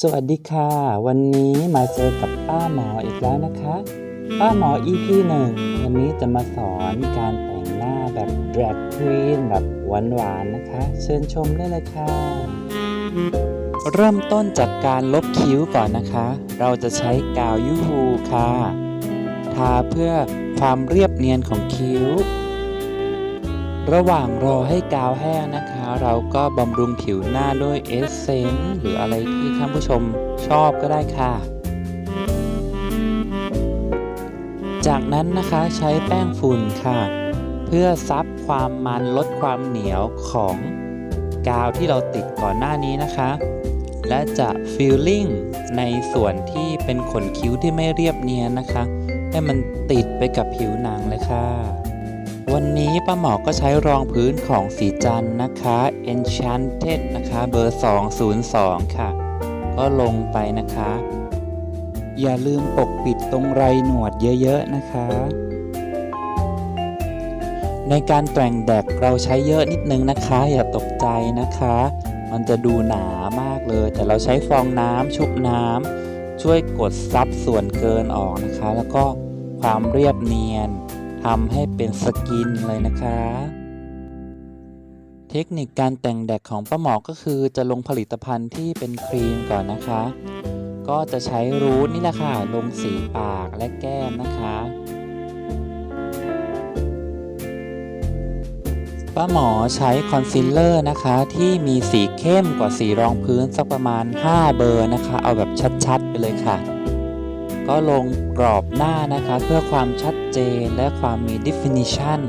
สวัสดีค่ะ วันนี้มาเจอกับป้าหมออีกแล้วนะคะ ป้าหมอ EP หนึ่งวันนี้จะมาสอนการแต่งหน้าแบบ drag queen แบบหวานๆนะคะ เชิญชมได้เลยค่ะ เริ่มต้นจากการลบคิ้วก่อนนะคะ เราจะใช้กาวยูฮูค่ะ ทาเพื่อความเรียบเนียนของคิ้ว ระหว่างรอให้กาวแห้งนะคะ เราก็บำรุงผิวหน้าด้วยเอสเซนต์หรืออะไรที่ท่านผู้ชมชอบก็ได้ค่ะ จากนั้นนะคะใช้แป้งฝุ่นค่ะ เพื่อซับความมันลดความเหนียวของกาวที่เราติดก่อนหน้านี้นะคะ และจะฟิลลิ่งในส่วนที่เป็นขนคิ้วที่ไม่เรียบเนียนนะคะ ให้มันติดไปกับผิวหนังเลยค่ะ วันนี้ป้าหมอก็ใช้รองพื้นของสีจันนะคะ Enchanted นะคะ เบอร์ 202 ค่ะ ก็ลงไปนะคะ อย่าลืมปกปิดตรงไรหนวดเยอะๆนะคะ ในการแต่งแดกเราใช้เยอะนิดนึงนะคะ อย่าตกใจนะคะ มันจะดูหนามากเลย แต่เราใช้ฟองน้ำชุบน้ำช่วยกดซับส่วนเกินออกนะคะ แล้วก็ความเรียบเนียน ทำให้เป็นสกินเลยนะคะ เทคนิคการแต่งแดกของป้าหมอก็คือจะลงผลิตภัณฑ์ที่เป็นครีมก่อนนะคะ ก็จะใช้รูทนี่แหละค่ะ ลงสีปากและแก้มนะคะป้าหมอใช้คอนซีลเลอร์นะคะที่มีสีเข้มกว่าสีรองพื้นสักประมาณ 5 เบอร์นะคะ เอาแบบชัดๆ ไปเลยค่ะ ก็ลงกรอบหน้านะคะ เพื่อความชัดเจนและความมี definition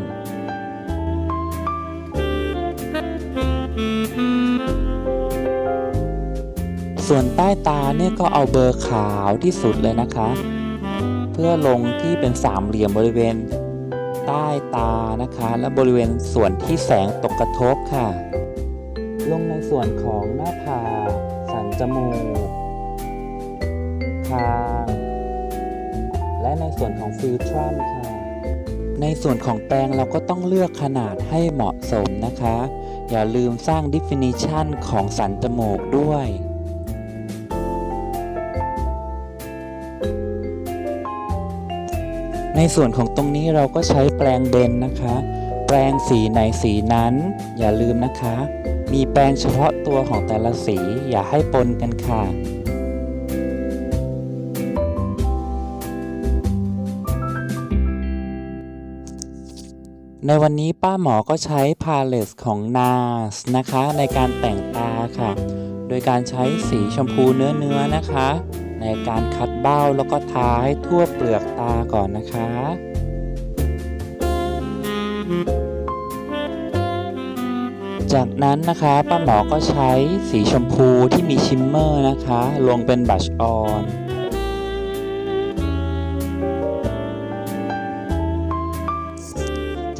ส่วนใต้ตาเนี่ยก็เอาเบอร์ขาวที่สุดเลยนะคะ เพื่อลงที่เป็นสามเหลี่ยมบริเวณใต้ตานะคะ และบริเวณส่วนที่แสงตกกระทบค่ะ ลงในส่วนของหน้าผากสันจมูกคาง และในส่วนของฟิลทรัมค่ะ ในส่วนของแปรงเราก็ต้องเลือกขนาดให้เหมาะสมนะคะ อย่าลืมสร้าง definition ของสันจมูกด้วยในส่วนของตรงนี้เราก็ใช้แปรงเบนนะคะ แปรงสีไหนสีนั้น อย่าลืมนะคะ มีแปรงเฉพาะตัวของแต่ละสีอย่าให้ปนกันค่ะ ในวันนี้ป้าหมอก็ใช้พาเลตของ NARS นะคะ ในการแต่งตาค่ะ โดยการใช้สีชมพูเนื้อเนื้อๆนะคะ ในการคัดเบ้าแล้วก็ทาให้ทั่วเปลือกตาก่อนนะคะ จากนั้นนะคะป้าหมอก็ใช้สีชมพูที่มีชิมเมอร์นะคะ ลงเป็นบัชออน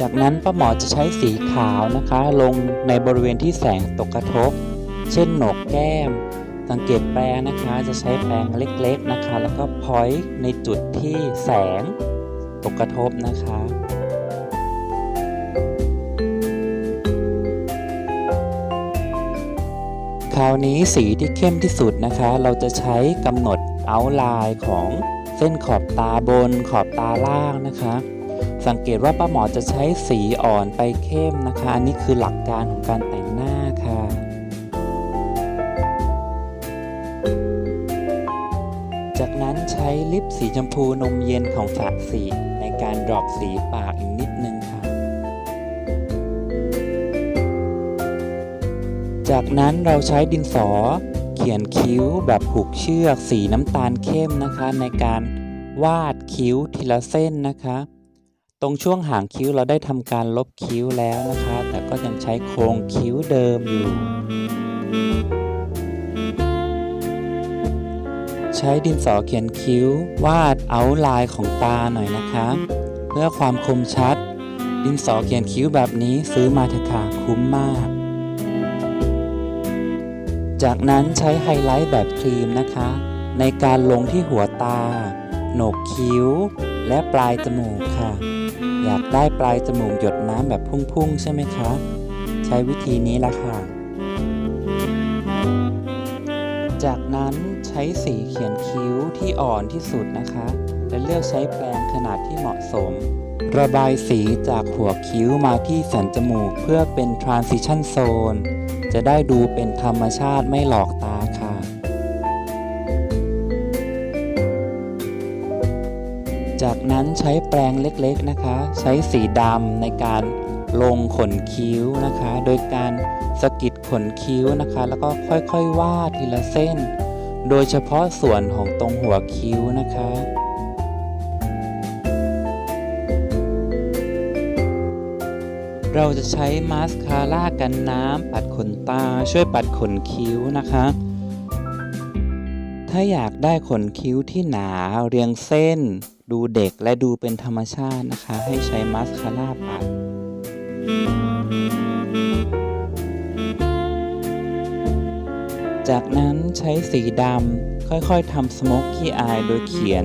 จากนั้นป้าหมอจะใช้สีขาวนะคะ ลงในบริเวณที่แสงตกกระทบ เช่นโหนกแก้ม สังเกตแปรงนะคะจะใช้แปรงเล็กๆนะคะ แล้วก็พอยต์ในจุดที่แสงตกกระทบนะคะคราวนี้สีที่เข้มที่สุดนะคะ เราจะใช้กำหนดเอาไลน์ของเส้นขอบตาบนขอบตาล่างนะคะ สังเกตว่าป้าหมอจะใช้สีอ่อนไปเข้มนะคะ อันนี้คือหลักการของการแต่งหน้าค่ะจากนั้นใช้ลิปสีชมพูนมเย็นของฝากสีในการดรอปสีปากอีกนิดนึงค่ะ จากนั้นเราใช้ดินสอเขียนคิ้วแบบผูกเชือกสีน้ำตาลเข้มนะคะ ในการวาดคิ้วทีละเส้นนะคะ ตรงช่วงหางคิ้วเราได้ทำการลบคิ้วแล้วนะคะ แต่ก็ยังใช้โครงคิ้วเดิมอยู่ ใช้ดินสอเขียนคิ้ววาดเอาลน์ของตาหน่อยนะคะ เพื่อความคมชัด ดินสอเขียนคิ้วแบบนี้ซื้อมาเถอะค่ะคุ้มมาก จากนั้นใช้ไฮไลท์แบบครีมนะคะ ในการลงที่หัวตา โหนกคิ้ว และปลายจมูกค่ะ อยากได้ปลายจมูกหยดน้ำแบบพุ่งๆ ใช่ไหมคะใช้วิธีนี้ละค่ะ จากนั้นใช้สีเขียนคิ้วที่อ่อนที่สุดนะคะ และเลือกใช้แปรงขนาดที่เหมาะสม ระบายสีจากหัวคิ้วมาที่สันจมูกเพื่อเป็น transition zone จะได้ดูเป็นธรรมชาติไม่หลอกตา จากนั้นใช้แปรงเล็กๆนะคะ ใช้สีดำในการลงขนคิ้วนะคะ โดยการสกิดขนคิ้วนะคะ แล้วก็ค่อยๆวาดทีละเส้น โดยเฉพาะส่วนของตรงหัวคิ้วนะคะเราจะใช้มาสคาร่ากันน้ำปัดขนตาช่วยปัดขนคิ้วนะคะ ถ้าอยากได้ขนคิ้วที่หนาเรียงเส้น ดูเด็กและดูเป็นธรรมชาตินะคะ ให้ใช้มาสคาร่าปัดจากนั้นใช้สีดำค่อยๆทำสโมกกี้อายโดยเขียน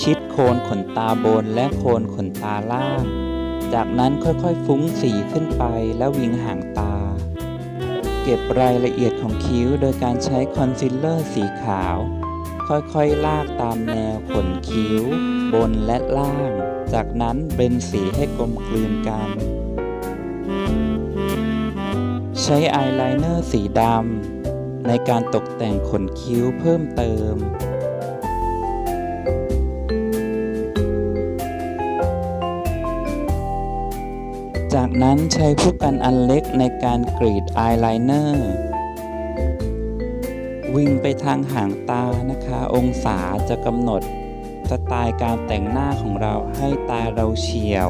ชิดโคนขนตาบนและโคนขนตาล่าง จากนั้นค่อยๆฟุ้งสีขึ้นไปแล้ววิงหางตา เก็บรายละเอียดของคิ้ว โดยการใช้คอนซีลเลอร์สีขาว ค่อยๆ ลากตามแนวขนคิ้ว บนและล่าง จากนั้นเบนสีให้กลมกลืนกัน ใช้อายไลเนอร์สีดำในการตกแต่งขนคิ้วเพิ่มเติม จากนั้นใช้ผู้กันอันเล็กในการกรีดอายไลเนอร์วิ่งไปทางหางตานะคะ องศาจะกำหนดสไตล์การแต่งหน้าของเราให้ตาเราเฉียว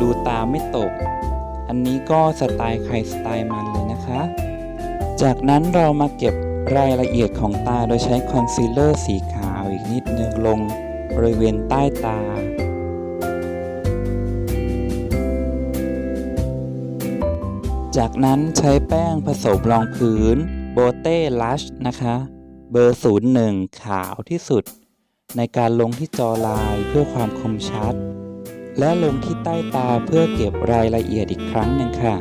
ดูตาไม่ตก อันนี้ก็สไตล์ใครสไตล์มันเลยนะคะ จากนั้นเรามาเก็บรายละเอียดของตาโดยใช้คอนซีลเลอร์สีขาวอีกนิดนึงลงบริเวณใต้ตา จากนั้นใช้แป้งผสมรองพื้นโบเต้ลัชนะคะ เบอร์ 01 ขาวที่สุด ในการลงที่จอลายเพื่อความคมชัด และลงที่ใต้ตาเพื่อเก็บรายละเอียดอีกครั้งหนึ่งค่ะ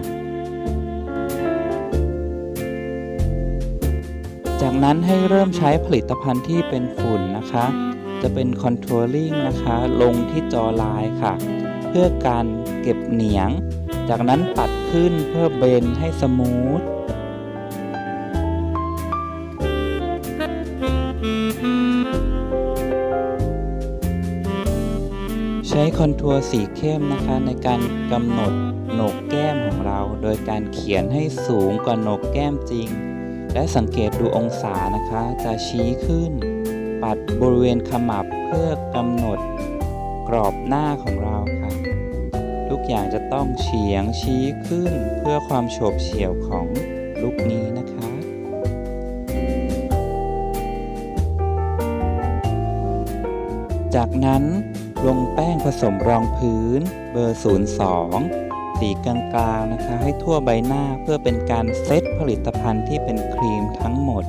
จากนั้นให้เริ่มใช้ผลิตภัณฑ์ที่เป็นฝุ่นนะคะ จะเป็นคอนทัวริงนะคะ ลงที่จอลายค่ะ เพื่อการเก็บเหนียง จากนั้นปัดขึ้นเพื่อเบนให้สมูท ใช้คอนทัวร์สีเข้มนะคะในการกำหนดโหนกแก้มของเรา โดยการเขียนให้สูงกว่าโหนกแก้มจริง และสังเกตดูองศานะคะ จะชี้ขึ้น ปัดบริเวณขมับเพื่อกำหนดกรอบหน้าของเรา ทุกอย่างจะต้องเฉียงชี้ขึ้นเพื่อความโฉบเฉี่ยวของลุคนี้นะคะจากนั้นลงแป้งผสมรองพื้นเบอร์ 02 สีกลางๆนะคะ ให้ทั่วใบหน้าเพื่อเป็นการเซตผลิตภัณฑ์ที่เป็นครีมทั้งหมด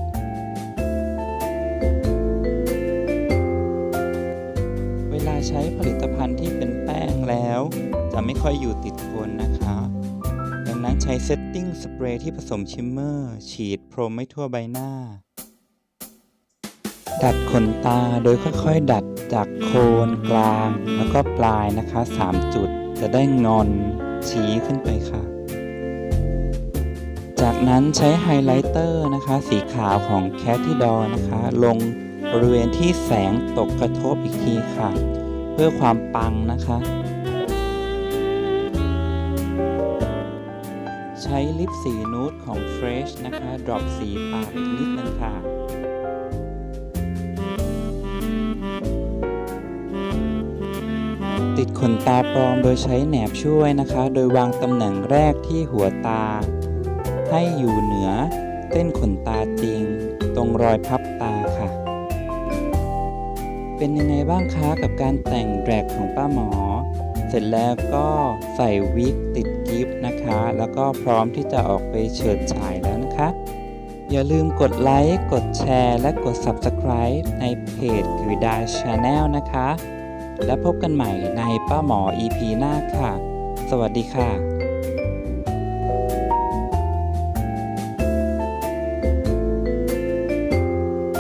ใช้ผลิตภัณฑ์ที่เป็นแป้งแล้ว จะไม่ค่อยอยู่ติดคนนะคะ ดังนั้นใช้เซตติ้งสเปรย์ที่ผสมชิมเมอร์ ฉีดพรมไม่ทั่วใบหน้า ดัดขนตาโดยค่อยๆ ดัดจากโคนกลาง แล้วก็ปลายนะคะ 3 จุดจะได้งอนชี้ขึ้นไปค่ะ จากนั้นใช้ไฮไลท์เตอร์นะคะ สีขาวของ c a t i d o r นะคะ ลงบริเวณที่แสงตกกระทบอีกทีค่ะ พื่อความปังนะคะ ใช้ลิปสีนูดของ Fresh นะคะ ดรอปสีปากอีกนิดนึงค่ะติดขนตาปลอมโดยใช้แหนบช่วยนะคะ โดยวางตำแหน่งแรกที่หัวตา ให้อยู่เหนือเส้นขนตาจริง ตรงรอยพับตาค่ะ เป็นยังไงบ้างคะกับการแต่งแดรกของป้าหมอ เสร็จแล้วก็ใส่วิกติดกิฟต์นะคะ แล้วก็พร้อมที่จะออกไปเฉิดฉายแล้วนะคะ อย่าลืมกดไลค์ กดแชร์ และกด Subscribe ในเพจกวิดาชาแนลนะคะ และพบกันใหม่ในป้าหมอ EP หน้าค่ะ สวัสดีค่ะ